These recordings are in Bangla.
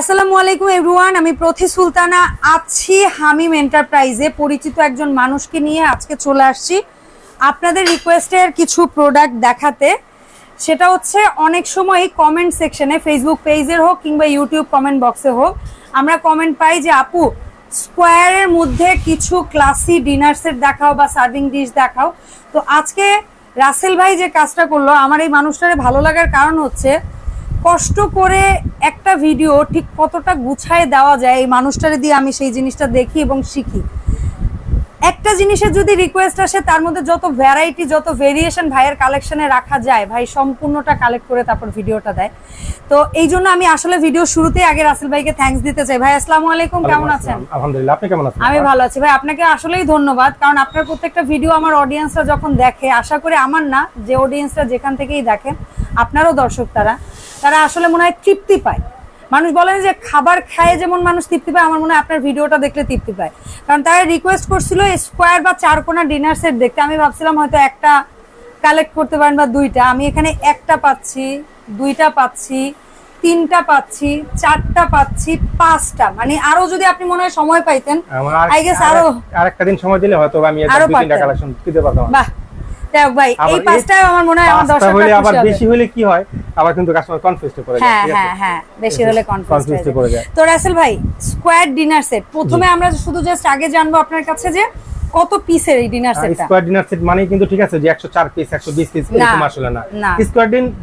আসসালামু আলাইকুম এভরিওয়ান, আমি প্রথি সুলতানা আছি হামিম এন্টারপ্রাইজে। পরিচিত একজন মানুষকে নিয়ে আজকে চলে আসছি। আপনাদের রিকোয়েস্টের কিছু প্রোডাক্ট দেখাতে। সেটা হচ্ছে অনেক সময় কমেন্ট সেকশনে ফেসবুক পেজের হোক কিংবা ইউটিউব কমেন্ট বক্সে হোক, আমরা কমেন্ট পাই যে, আপু স্কোয়ারের মধ্যে কিছু ক্লাসি ডিনার সেট দেখাও বা সার্ভিং ডিশ দেখাও। তো আজকে রাসেল ভাই যে কাজটা করল, আমার এই মানুষটারে ভালো লাগার কারণ হচ্ছে কষ্ট করে একটা ভিডিও ঠিক কতটা গুছায় দেওয়া যায় এই মানুষটারে দিয়ে আমি সেই জিনিসটা দেখি এবং শিখি। একটা জিনিসের যদি রিকোয়েস্ট আসে তার মধ্যে যত ভ্যারাইটি যত ভেরিয়েশন ভাইয়ের কালেকশনে রাখা যায় ভাই সম্পূর্ণটা কালেক্ট করে তারপর ভিডিওটা দেয়। তো এই জন্য আমি আসলে ভিডিও শুরুতেই আগে রাসেল ভাইকে থ্যাঙ্কস দিতে চাই। ভাই আসসালামু আলাইকুম কেমন আছেন? আলহামদুলিল্লাহ আপনি কেমন আছেন? আমি ভালো আছি। ভাই আপনাকে আসলেই ধন্যবাদ কারণ আপনার প্রত্যেকটা ভিডিও আমার অডিয়েন্সরা যখন দেখে আশা করি আমার না যে অডিয়েন্সরা যেখান থেকেই দেখেন আপনারও দর্শক তারা। তারা আসলে মনে হয় তৃপ্তি পায়। মানুষ বলেন যে খাবার খায় যেমন মানুষ তৃপ্তি পায় আমার মনে হয় আপনার ভিডিওটা দেখলে তৃপ্তি পায়। কারণ তারা রিকোয়েস্ট করছিল স্কোয়ার বা চারকোনা ডিনার সেট দেখতে। আমি ভাবছিলাম হয়তো একটা কালেক্ট করতে পারেন বা দুইটা। আমি এখানে একটা পাচ্ছি দুইটা পাচ্ছি তিনটা পাচ্ছি চারটা পাচ্ছি পাঁচটা। মানে আরও যদি আপনি মনে হয় সময় পাইতেন I guess আর- আরো- আরেকটা দিন সময় দিলে হয়তো আমি আরও তিনটা কালেকশন দিতে পারতাম। বাহ। ভাই এই এই আমার মনে হয় আমার পাঁচটা দর্শকরা হলে আবার বেশি হলে কি হয়? আবার কিন্তু কাস্টমার কনফিউজ করে যায়। হ্যাঁ হ্যাঁ হ্যাঁ বেশি হলে কনফিউজ Confused যায়। তো রাসেল ভাই স্কোয়ার ডিনার সেট প্রথমে আমরা শুধু জাস্ট আগে জানব আপনার কাছে যে কত পিসের এই ডিনার সেটটা স্কোয়ার ডিনার সেট মানেই কিন্তু ঠিক আছে যে 104 পিস 120 পিস এরকম আসলে না। না।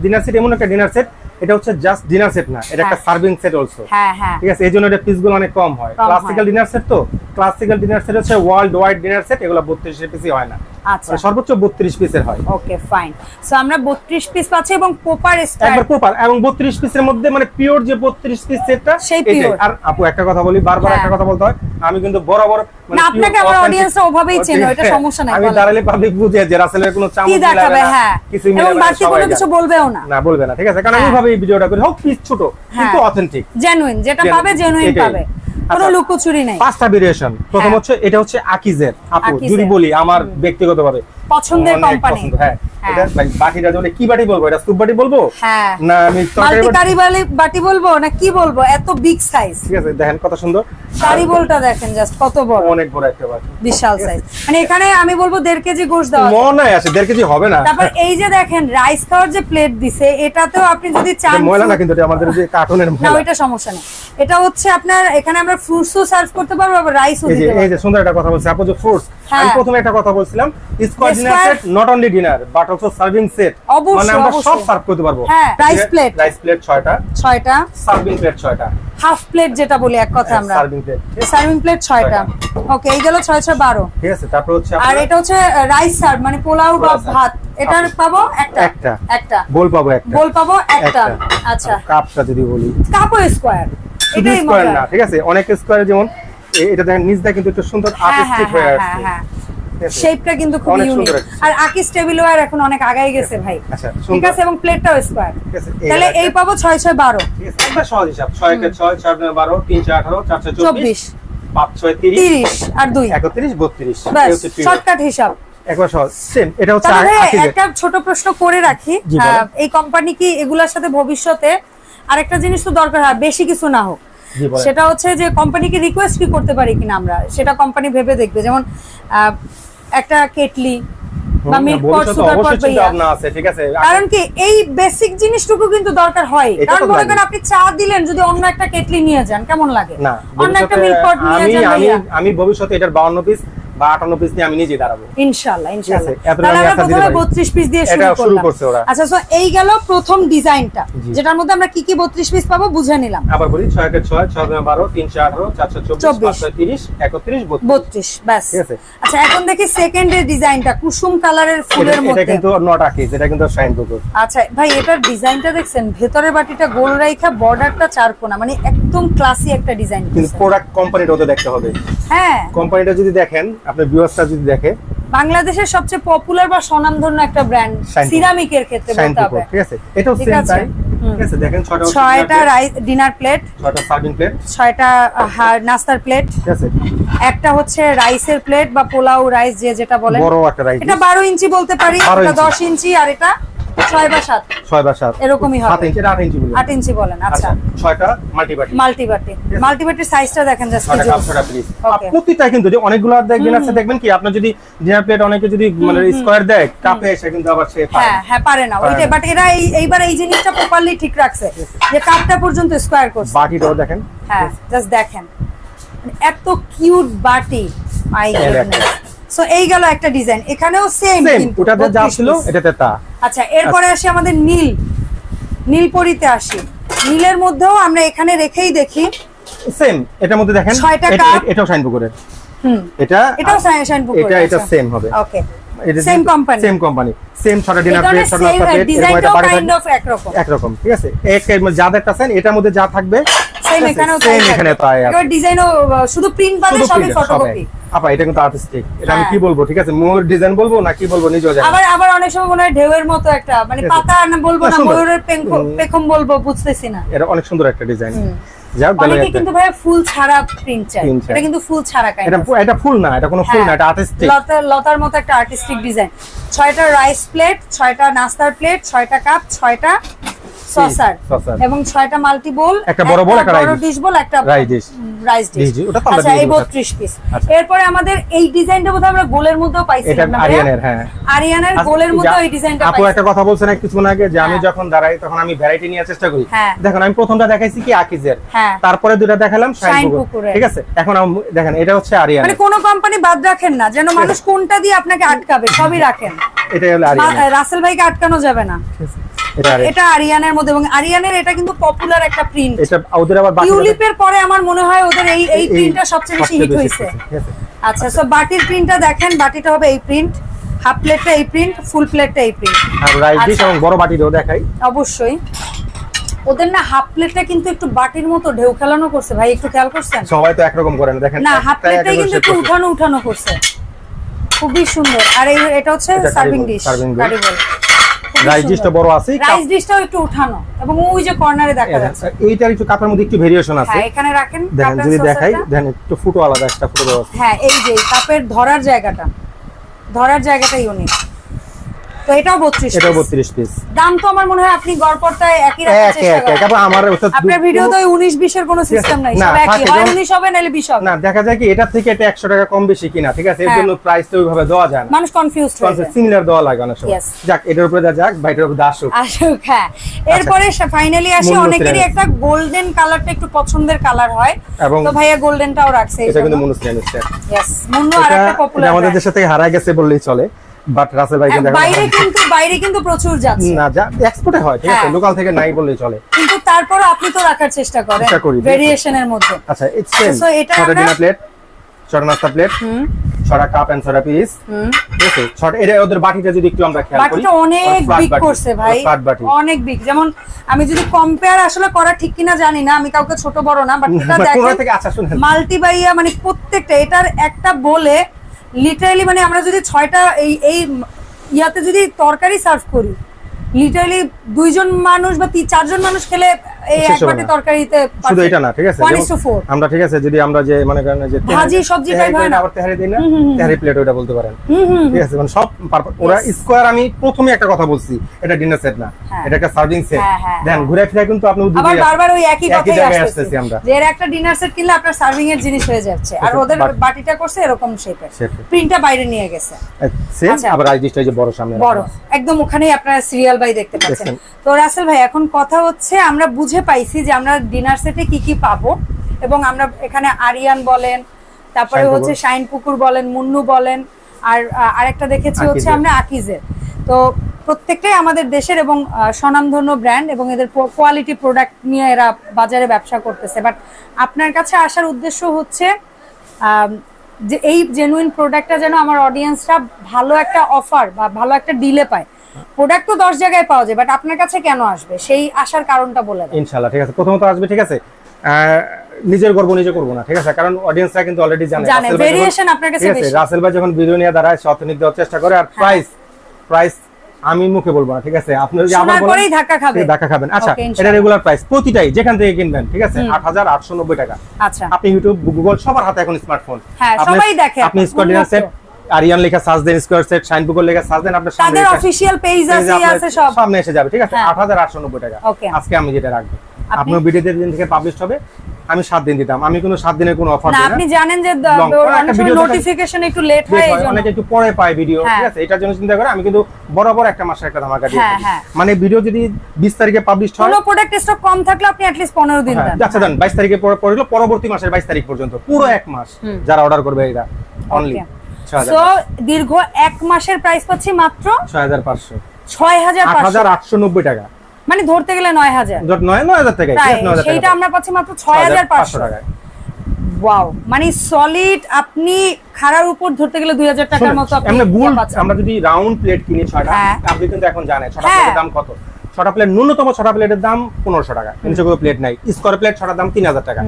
ডিনার সেট এমন একটা ডিনার সেট এটা হচ্ছে জাস্ট ডিনার সেট না এটা একটা হ্যাঁ। সার্ভিং সেট অলসো হ্যাঁ হ্যাঁ। ঠিক আছে? এই জন্য এটা পিসগুলো অনেক কম হয়। কম হয়। ক্লাসিক্যাল ডিনার সেট তো? ক্লাসিক্যাল ডিনার সেট হচ্ছে ওয়ার্ল্ড ওয়াইড ডিনার সেট এগুলো 32 পিসই হয় না। আচ্ছা মানে সর্বোচ্চ 32 পিসের হয় ওকে ফাইন সো আমরা 32 পিস পাচ্ছি এবং পোপার স্টার একবার প্রপার এবং 32 পিসের মধ্যে মানে পিওর যে 32 পিস সেটটা সেই pure। আর আপু একটা কথা বলি বারবার হ্যাঁ। একটা কথা বলতে হয় আমি কিন্তু বরাবর মানে আপনাকে আমার রা ওভাবেই চেনে, ওটা আছে? সমস্যা নাই, আমি দাঁড়ালে পাবলিক বুঝে যে রাসেলের কোনো চামচ কি দেখাবে হ্যাঁ কিছু এবং বাড়তি কোনো কিছু বলবেও না না বলবে না ঠিক আছে কারণ আমি হ্যাঁ। এইভাবে এই ভিডিওটা করি হোক পিস ছোট কিন্তু হ্যাঁ। অথেন্টিক জেনুইন যেটা পাবে জেনুইন পাবে কোনো আচ্ছা। লুকোচুরি নাই। পাঁচটা ভেরিয়েশন প্রথম হ্যাঁ। হচ্ছে এটা হচ্ছে আকিজের। আপু যদি বলি আমার ব্যক্তিগতভাবে। পছন্দের কোম্পানি হ্যাঁ। হ্যাঁ। এটা ভাই বাকিটা কি বাটি বলব? এটা সুপ বাটি বলব? হ্যাঁ। না আমি তরকারি কারি বাটি বলব না কি বলব? এত বিগ সাইজ ঠিক আছে দেখেন কত সুন্দর। কারি বলটা দেখেন জাস্ট কত বড়। অনেক বড় একটা বাটি। বিশাল সাইজ মানে এখানে আমি বলব কেজি গোশ আছে। কেজি হবে না। তারপর এই যে দেখেন রাইস খাওয়ার যে প্লেট দিছে এটাতেও আপনি যদি চান ময়লা না কিন্তু এটা আমাদের যে কার্টুনের না ময়লা। সমস্যা নেই। এটা হচ্ছে আপনার এখানে আমরা ফ্রুটসও সার্ভ করতে পারব আবার রাইসও এই যে এই যে সুন্দর একটা কথা বলছি। আপু যে ফ্রুটস। আমি প্রথমে একটা কথা বলছিলাম square dinner set not only dinner but also serving set মানে আমরা সব সার্ভ করতে পারব। হ্যাঁ, rice plate। রাইস প্লেট 6টা ছয়টা। সার্ভিং প্লেট 6টা হাফ প্লেট যেটা বলি এক কথা আমরা। সার্ভিং প্লেট সার্ভিং প্লেট ছয়টা। ওকে এই গেল ছয় ছয় বারো। ঠিক আছে তারপর হচ্ছে আর এটা হচ্ছে রাইস সার্ভ মানে পোলাও বা ভাত। এটার পাবো একটা। একটা। একটা। বোল পাবো একটা। গোল পাবো একটা। আচ্ছা। কাপটা যদি বলি। কাপও স্কোয়ার এটাই স্কোয়ার না ঠিক আছে? অনেক স্কোয়ারে যেমন এটা দেখেন নিচটা কিন্তু একটু সুন্দর হ্যাঁ হ্যাঁ আর্টিস্টিক হয়ে হ্যাঁ হ্যাঁ হ্যাঁ। আছে? শেপটা কিন্তু খুব ইউনিক আর আকিস টেবিল ওয়ার এখন অনেক আগাই গেছে ভাই। আচ্ছা, ঠিক আছে এবং প্লেটটাও স্কোয়ার তাহলে এই পাবো ছয় ছয় বারো। একবার সহজ হিসাব। ছয় একে ছয় ছয় আপনার বারো তিন চার আঠারো চার ছয় চব্বিশ চব্বিশ। পাঁচ ছয় তিরিশ তিরিশ আর দুই। একত্রিশ বত্রিশ। ব্যাস এই হচ্ছে শর্টকাট হিসাব। একবার সহজ। সেম এটা হচ্ছে একটা ছোট প্রশ্ন করে রাখি। এই কোম্পানি কি এগুলোর সাথে ভবিষ্যতে? আরেকটা জিনিস তো দরকার হয় বেশি কিছু না হোক। সেটা হচ্ছে যে কোম্পানিকে রিকোয়েস্ট কি করতে পারি কিনা আমরা সেটা কোম্পানি ভেবে দেখবে। যেমন একটা কেটলি বা মিল্ক পট সুগার পট অবশ্যই চিন্তা ভাবনা আছে ঠিক আছে। কারণ কি এই বেসিক জিনিসটুকু কিন্তু দরকার হয়। এটা কারণ মনে করেন আপনি চা দিলেন যদি অন্য একটা কেটলি নিয়ে যান কেমন লাগে? অন্য একটা ভবিষ্যতে মিল্ক পট নিয়ে যান আমি আমি ভবিষ্যতে এটার বাউন্ন পিস বা আটান্ন পিস নিয়ে আমি নিজে দাঁড়াবো। ইনশাআল্লাহ ইনশাআল্লাহ। তাহলে আমরা প্রথমে 32 পিস দিয়ে শুরু করলাম। করছে ওরা। আচ্ছা সো এই গেল প্রথম ডিজাইনটা। যেটার মধ্যে আমরা কি কি 32 পিস পাবো বুঝে নিলাম। আবার বলি ছয় একে ছয় ছয় দুই বারো তিন চার আঠারো চার ছয় চব্বিশ চব্বিশ। তিরিশ একত্রিশ বত্রিশ। 32 ব্যাস। আচ্ছা এখন দেখি সেকেন্ডের ডিজাইনটা কুসুম কালারের এটা ফুলের এটা মধ্যে। কিন্তু নট আকিজ এটা কিন্তু শাইন কুকুর আচ্ছা ভাই এটার ডিজাইনটা দেখছেন? ভেতরের বাটিটা গোল রাইখা বর্ডারটা চারকোনা মানে একদম ক্লাসি একটা ডিজাইন কিন্তু প্রোডাক্ট কোম্পানিটা ওদের দেখতে হবে। হ্যাঁ। কোম্পানিটা যদি দেখেন আপনার ভিউয়ার্সরা যদি দেখে বাংলাদেশের সবচেয়ে পপুলার বা স্বনামধন্য একটা ব্র্যান্ড সিরামিকের ক্ষেত্রে বলতে হবে। ঠিক আছে? এটাও সেম তাই দেখেন ছয়টা ডিনার প্লেট ছয়টা সার্ভিং প্লেট ছয়টা নাস্তার প্লেট ঠিক আছে? একটা হচ্ছে রাইসের প্লেট বা পোলাও রাইস যে যেটা বলেন। বড় একটা রাইস এটা বারো ইঞ্চি বলতে পারি 12 এটা ইঞ্চি আর এটা ছয় বা সাত। ছয় বা সাত। এরকমই হবে। সাত ইঞ্চি এটা আট ইঞ্চি বলি আট ইঞ্চি বলেন আচ্ছা। আচ্ছা ছয়টা মাল্টিবাটি মাল্টিবাটি মাল্টিবাটির সাইজটা দেখেন জাস্ট পিস প্রতিটা কিন্তু যে অনেকগুলো দেখবেন আছে দেখবেন কি আপনার যদি ডিনার প্লেট অনেকে যদি মানে স্কোয়ার দেয় কাপে এসে কিন্তু আবার সে পায়। হ্যাঁ হ্যাঁ পারে না। ওইটা বাট এরা এই এইবার এই জিনিসটা প্রপারলি ঠিক রাখছে যে কাপটা পর্যন্ত স্কোয়ার করছে। বাটিটাও দেখেন। হ্যাঁ জাস্ট দেখেন। মানে এত কিউট বাটি। মাই সো এই গেল একটা ডিজাইন এখানেও সেম ওটাতে যা ছিল এটাতে তা। আচ্ছা এরপরে আসি আমাদের নীল। নীলপরিতে আসি। নীলের মধ্যেও আমরা এখানে রেখেই দেখি। সেম এটার মধ্যে দেখেন এটা- এটাও শাইন পুকুরের। হুম। এটা এটাও শাইন পুকুর এটা এটা সেম হবে। Okay same company same company same ছটা ডিনার প্লেট ছটা সেম নাস্তা প্লেট ডিজাইনটাও কাইন্ড অফ একরকম। একরকম ঠিক আছে? এক যা দেখতেছেন এটার মধ্যে যা থাকবে সেম এখানেও সেম এখানে তাই আছে। এবার ডিজাইনও শুধু প্রিন্ট বাদে সবই ফটোকপি। আপা এটা কিন্তু আর্টিস্টিক এটা আমি হ্যাঁ। কি বলব ঠিক আছে? মোর ডিজাইন বলব না কি বলব জানি আবার আবার অনেক সময় মনে হয় ঢেউয়ের মতো একটা মানে পাতা না বলব না। ময়ূরের পেখম বলব বুঝতেছি না। এটা অনেক সুন্দর একটা ডিজাইন অনেকে কিন্তু ভাই ফুল ছাড়া প্রিন্ট চাই এটা কিন্তু ফুল ছাড়া কাইন্ড এটা এটা ফুল না এটা কোনো ফুল হ্যাঁ। না এটা আর্টিস্টিক লতার লতার মতো একটা আর্টিস্টিক ডিজাইন ছয়টা রাইস প্লেট ছয়টা নাস্তার প্লেট ছয়টা কাপ ছয়টা সসার এবং ছয়টা মাল্টি বোল একটা বড় একটা ডিশ বোল একটা dish। Rice dish. ওটা তো আচ্ছা এই 32 পিস আচ্ছা। এরপরে আমাদের এই ডিজাইনটা বোধহয় আমরা গোলের মধ্যেও এটা না ভাইয়া? আরিয়ানের হ্যাঁ। আরিয়ানের গোলের মধ্যে এই ডিজাইনটা আপু একটা কথা বলছেন কিছুক্ষণ আগে যে আমি হ্যাঁ। যখন দাঁড়াই তখন আমি ভ্যারাইটি নেওয়ার চেষ্টা করি। হ্যাঁ। দেখুন আমি প্রথমটা দেখাইছি কি আকিজের। হ্যাঁ। তারপরে দুটা দেখালাম ঠিক আছে? এখন দেখেন এটা হচ্ছে আরিয়ান মানে কোনো কোম্পানি বাদ রাখেন না যেন মানুষ কোনটা দিয়ে আপনাকে আটকাবে সবই রাখেন। এটা হলো আরিয়ান রাসেল ভাইকে আটকানো যাবে না। এটা আরিয়ানের। মধ্যে এবং আরিয়ানের এটা কিন্তু পপুলার একটা প্রিন্ট এটা ওদের আবার টিউলিপের পরে আমার মনে হয় ওদের এই এই প্রিন্টটা সবচেয়ে বেশি হিট হয়েছে। আচ্ছা সো বাটির প্রিন্টটা দেখেন বাটিটা হবে এই প্রিন্ট হাফ প্লেটটা এই প্রিন্ট ফুল প্লেটটা এই প্রিন্ট আর রাইস ডিশ আচ্ছা। এবং বড় বাটিটাও দেখাই। অবশ্যই। ওদের না হাফ প্লেটটা কিন্তু একটু বাটির মতো ঢেউ খেলানো করছে। ভাই একটু খেয়াল করছেন? সবাই তো একরকম করে না দেখেন না হাফ প্লেটটা কিন্তু একটু উঠানো উঠানো করছে। খুবই সুন্দর। আর এই এটা হচ্ছে serving dish serving dish rice ডিশটা বড় আছে রাইস ডিশটাও একটু উঠানো। এবং ওই যে কর্নারে দেখা যাচ্ছে। এইটার একটু কাপের মধ্যে একটু ভেরিয়েশন আছে। হ্যাঁ এখানে রাখেন দেখেন যদি দেখাই দেখেন একটু ফুটো আলাদা একটা ফুটো দেওয়া আছে। হ্যাঁ এই যে কাপের ধরার জায়গাটা। ধরার জায়গাটাই ইউনিক তো এটাও বত্রিশ এটাও বত্রিশ পিস দাম তো আমার মনে হয় আপনি গড়পড়তায় একই রাখার চেষ্টা এক এক আমার আপনার কোনো সিস্টেম নাই। না, সব একই হয় যেমন- উনিশ হবে নাহলে বিশ হবে। না দেখা যায় কি থেকে এটা টাকা কম বেশি কিনা ঠিক আছে? এর হ্যাঁ। জন্য প্রাইস তো ওইভাবে দেওয়া যায় না। মানুষ কনফিউজ হয়ে যায়। সিমিলার দেওয়া লাগে অনেক সময়। যাক এটার উপরে যাক উপরে আসুক। হ্যাঁ। এরপরে ফাইনালি আসি অনেকেরই একটা গোল্ডেন কালারটা একটু পছন্দের কালার হয়। এবং তো ভাইয়া গোল্ডেনটাও রাখছে এটা কিন্তু মুন্নু পপুলার আমাদের দেশ থেকে হারায় গেছে বললেই চলে। বাট রাসেল ভাই কিন্তু বাইরে কিন্তু বাইরে কিন্তু প্রচুর যাচ্ছে। না যা এক্সপোর্টে হয় ঠিক আছে হ্যাঁ। লোকাল থেকে নাই বললেই চলে। কিন্তু তারপরও আপনি তো রাখার চেষ্টা করেন। ভেরিয়েশনের মধ্যে। আচ্ছা ইটস সেম So, এটা আমরা- প্লেট ছটা নাস্তা প্লেট ছটা কাপ এন্ড ছটা পিস হুম। ঠিক আছে ছটা এটা ওদের বাটিটা যদি একটু আমরা খেয়াল করি। বাটিটা অনেক বিগ করছে ভাই। অনেক বিগ যেমন আমি যদি কম্পেয়ার আসলে করা ঠিক কিনা জানি না আমি কাউকে ছোট বড় না বাট এটা দেখেন মাল্টি বাইয়া মানে প্রত্যেকটা এটার একটা বলে লিটারালি মানে আমরা যদি ছয়টা এই এই ইয়াতে যদি তরকারি সার্ভ করি লিটারালি দুইজন মানুষ বা চারজন মানুষ খেলে এই। তরকারিতে শুধু এটা না ঠিক আছে? আমরা ঠিক আছে যদি আমরা যে মনে করেন যে ভাজি, সবজি তেহারি হয় না? আবার তেহারি দিই না তেহারি প্লেট ওটা বলতে পারেন। হুম হুম ঠিক আছে মানে সব ওরা স্কোয়ার আমি প্রথমে একটা কথা বলছি এটা ডিনার সেট না। এটা একটা সার্ভিং সেট দেন। ঘুরে ফিরে কিন্তু আপনি উদ্যোগে আবার বারবার ওই একই একই কথাই জায়গায় আমরা। যে একটা ডিনার সেট কিনলে আপনার সার্ভিং এর জিনিস হয়ে যাচ্ছে। আর ওদের বাটিটা করছে এরকম শেপের Shape-এর। প্রিন্টটা বাইরে নিয়ে গেছে। সেম আচ্ছা। আবার যে বড় সামনে বড়। একদম ওখানেই আপনারা সিরিয়াল বাই দেখতে পাচ্ছেন। তো রাসেল ভাই এখন কথা হচ্ছে আমরা বুঝে পাইছি যে আমরা ডিনার সেটে কি কি পাবো। এবং আমরা এখানে আরিয়ান বলেন তারপরে হচ্ছে শাইন পুকুর বলেন মুন্নু বলেন আর আরেকটা দেখেছি হচ্ছে আমরা আকিজের। তো প্রত্যেকটাই আমাদের দেশের এবং স্বনামধন্য ব্র্যান্ড এবং এদের কোয়ালিটি প্রোডাক্ট নিয়ে এরা বাজারে ব্যবসা করতেছে। বাট আপনার কাছে আসার উদ্দেশ্য হচ্ছে যে এই জেনুইন প্রোডাক্টটা যেন আমার অডিয়েন্সরা ভালো একটা অফার বা ভালো একটা ডিলে পায়। প্রোডাক্ট তো দশ জায়গায় পাওয়া যায় বাট আপনার কাছে কেন আসবে? সেই আসার কারণটা বলে দেন। ইনশাল্লাহ ঠিক আছে। প্রথমত আসবে ঠিক আছে? নিজের গর্ব নিজে করব না ঠিক আছে? কারণ অডিয়েন্সরা কিন্তু অলরেডি জানে জানে, variation আপনার কাছে বেশি। রাসেল ভাই যখন ভিডিও নিয়ে দাঁড়ায় সে অর্থনীতি দেওয়ার চেষ্টা করে আর প্রাইস প্রাইস আমি মুখে বলব না ঠিক আছে? আপনার যদি বলেন পরেই ধাক্কা খাবে। ধাক্কা খাবেন। আচ্ছা এটা রেগুলার প্রাইস প্রতিটাই যেখান থেকে কিনবেন ঠিক আছে? আট হাজার আটশো নব্বই টাকা। আচ্ছা। আপনি ইউটিউব গুগল সবার হাতে এখন স্মার্টফোন হ্যাঁ, সবাই দেখে আপনি স্কোয়ার ডিনার সেট। আরিয়ান লেখা সার্চ দেন স্কোয়ার সেট শাইনপুকুর লেখা সার্চ দেন আপনার সামনে তাদের অফিসিয়াল পেজ আছে সব। সামনে এসে যাবে ঠিক আছে? হ্যাঁ। আট হাজার আটশো নব্বই টাকা। আজকে আমি যেটা রাখব। আপনি- আপনার ভিডিওতে দিন থেকে পাবলিশ হবে আমি সাত দিন দিতাম। আমি কোনো সাত দিনের কোনো অফার না দিই না। আপনি জানেন যে নোটিফিকেশন একটু লেট হয় Wait এই জন্য। অনেকে একটু পরে পায় ভিডিও হ্যাঁ। ঠিক আছে? এটার জন্য চিন্তা করে আমি কিন্তু বরাবর একটা মাসে একটা ধামাকা দিয়ে হ্যাঁ, হ্যাঁ। মানে ভিডিও যদি বিশ তারিখে পাবলিশ হয় কোনো প্রোডাক্ট স্টক কম থাকলে আপনি অ্যাটলিস্ট পনেরো দিন হ্যাঁ, দেন। আচ্ছা দেন বাইশ তারিখে পরে হলো পরবর্তী মাসের বাইশ তারিখ পর্যন্ত। পুরো এক মাস যারা অর্ডার করবে এটা অনলি সো দীর্ঘ এক মাসের প্রাইস পাচ্ছি মাত্র হাজার পাঁচশো। ছয় হাজার হাজার আটশো নব্বই টাকা। মানে ধরতে গেলে নয় হাজার। নয় নয় হাজার টাকা সেইটা আমরা পাচ্ছি মাত্র ছয় হাজার পাঁচশো টাকায়। ওয়াও মানে সলিড আপনি খাড়ার উপর ধরতে গেলে দুই হাজার টাকার মতো আপনি আমরা যদি রাউন্ড প্লেট কিনি ছয়টা হ্যাঁ। আপনি কিন্তু এখন জানেন ছটা হ্যাঁ। প্লেটের দাম কত? ছটা প্লেট ন্যূনতম ছটা প্লেটের দাম পনেরোশো টাকা। নিচে কোনো প্লেট নাই। স্কোয়ার প্লেট ছটার দাম তিন হাজার টাকা।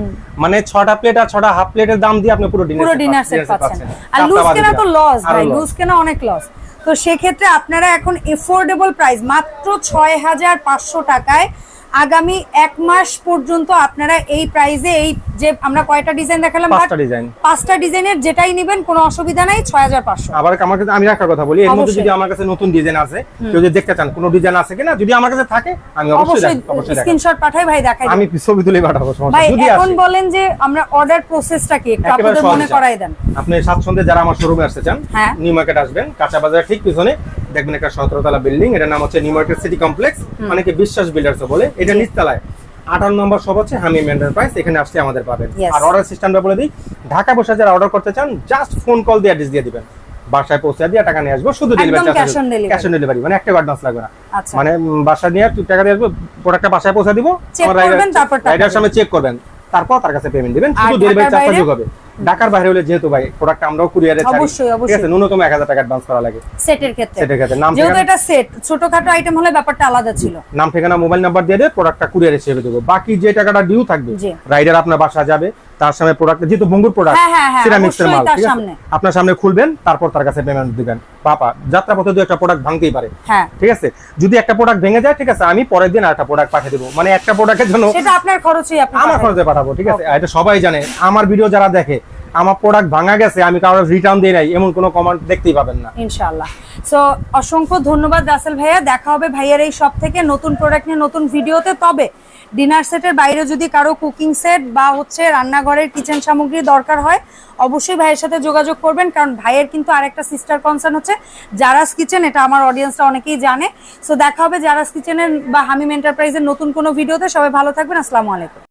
মানে ছটা প্লেট আর ছটা হাফ প্লেটের দাম দিয়ে আপনি পুরো ডিনার সেট পাচ্ছেন। আর লুজ কেনা তো লস ভাই। লুজ কেনা অনেক লস তো সেক্ষেত্রে আপনারা এখন এফোর্ডেবল প্রাইস মাত্র ছয় হাজার পাঁচশো টাকায় আগামী এক মাস পর্যন্ত আপনারা এই প্রাইজে এই যে আমরা কয়টা ডিজাইন দেখালাম পাঁচটা ডিজাইন পাঁচটা ডিজাইনের যেটাই নেবেন কোনো অসুবিধা নাই ছয় হাজার পাঁচশো। আবার আমার কাছে আমি একটা কথা বলি এর মধ্যে যদি আমার কাছে নতুন ডিজাইন আছে কেউ যদি দেখতে চান কোনো ডিজাইন আছে কিনা যদি আমার কাছে থাকে আমি অবশ্যই স্ক্রিনশট পাঠাই ভাই দেখাই আমি ছবি তুলে পাঠাবো সমস্যা যদি এখন বলেন যে আমরা অর্ডার প্রসেসটা কি একটু আপনাদের মনে করাই দেন। আপনি সাত সন্ধ্যে যারা আমার শোরুমে আসতে চান হ্যাঁ। নিউ মার্কেট আসবেন কাঁচা বাজার ঠিক পিছনে দেখবেন একটা সতেরোতলা বিল্ডিং এটার নাম হচ্ছে নিউ মার্কেট সিটি কমপ্লেক্স অনেকে বিশ্বাস বিল্ডার্স বলে এটা নিচতলায়। নম্বর সব হচ্ছে হামি এন্টারপ্রাইজ এখানে আমাদের পাবেন। আর অর্ডার সিস্টেমটা বলে দিই ঢাকা বসে যারা অর্ডার করতে চান জাস্ট ফোন কল দিয়ে অ্যাড্রেস দিয়ে দিবেন। বাসায় পৌঁছে দিয়ে টাকা নিয়ে আসব শুধু ডেলিভারি ক্যাশ অন ডেলিভারি মানে একটা অ্যাডভান্স লাগবে না। আচ্ছা। মানে বাসা নিয়ে টাকা দিয়ে আসব প্রোডাক্টটা বাসায় পৌঁছে দিব রাইডার সামনে চেক করবেন। তারপর তার কাছে পেমেন্ট দিবেন শুধু ডেলিভারি চার্জটা যোগ হবে। ঢাকার বাইরে হলে যেহেতু ভাই প্রোডাক্ট আমরাও কুরিয়ারে ছাড়ি। অবশ্যই, ঠিক অবশ্যই। আছে ন্যূনতম এক হাজার টাকা অ্যাডভান্স করা লাগে। সেটের ক্ষেত্রে। সেটের ক্ষেত্রে। নাম যেহেতু এটা সেট ছোটখাটো আইটেম হলে ব্যাপারটা আলাদা ছিল। নাম ঠিকানা মোবাইল নাম্বার দিয়ে দিয়ে প্রোডাক্টটা কুরিয়ার হিসেবে দেব বাকি যে টাকাটা ডিউ থাকবে রাইডার আপনার বাসা যাবে তার সামনে প্রোডাক্ট যেহেতু বঙ্গুর প্রোডাক্ট সিরামিক্সের মাল ঠিক আছে? আপনার সামনে খুলবেন তারপর তার কাছে পেমেন্ট দিবেন। পাপা যাত্রা পথে দু একটা প্রোডাক্ট ভাঙতেই পারে। হ্যাঁ। ঠিক আছে? যদি একটা প্রোডাক্ট ভেঙে যায় ঠিক আছে আমি পরের দিন আরেকটা প্রোডাক্ট পাঠিয়ে দেবো। মানে একটা প্রোডাক্টের জন্য সেটা আপনার খরচই আপনি আমার খরচে পাঠাবো ঠিক আছে? এটা সবাই জানে। আমার ভিডিও যারা দেখে আমার প্রোডাক্ট ভাঙা গেছে, আমি কারোর রিটার্ন দিই নাই, এমন কোনো কমান্ড দেখতেই পাবেন না। ইনশাআল্লাহ। সো অসংখ্য ধন্যবাদ রাসেল ভাইয়া। দেখা হবে ভাইয়ার এই সব থেকে নতুন প্রোডাক্ট নিয়ে নতুন ভিডিওতে তবে ডিনার সেটের বাইরে যদি কারও কুকিং সেট বা হচ্ছে রান্নাঘরের কিচেন সামগ্রী দরকার হয়, অবশ্যই ভাইয়ের সাথে যোগাযোগ করবেন, কারণ ভাইয়ের কিন্তু আরেকটা সিস্টার কনসার্ন হচ্ছে জারাস কিচেন এটা আমার অডিয়েন্সটা অনেকেই জানে। সো দেখা হবে জারাস কিচেনের বা হামিম এন্টারপ্রাইজের নতুন কোনো ভিডিওতে সবাই ভালো থাকবেন, আসসালামু আলাইকুম।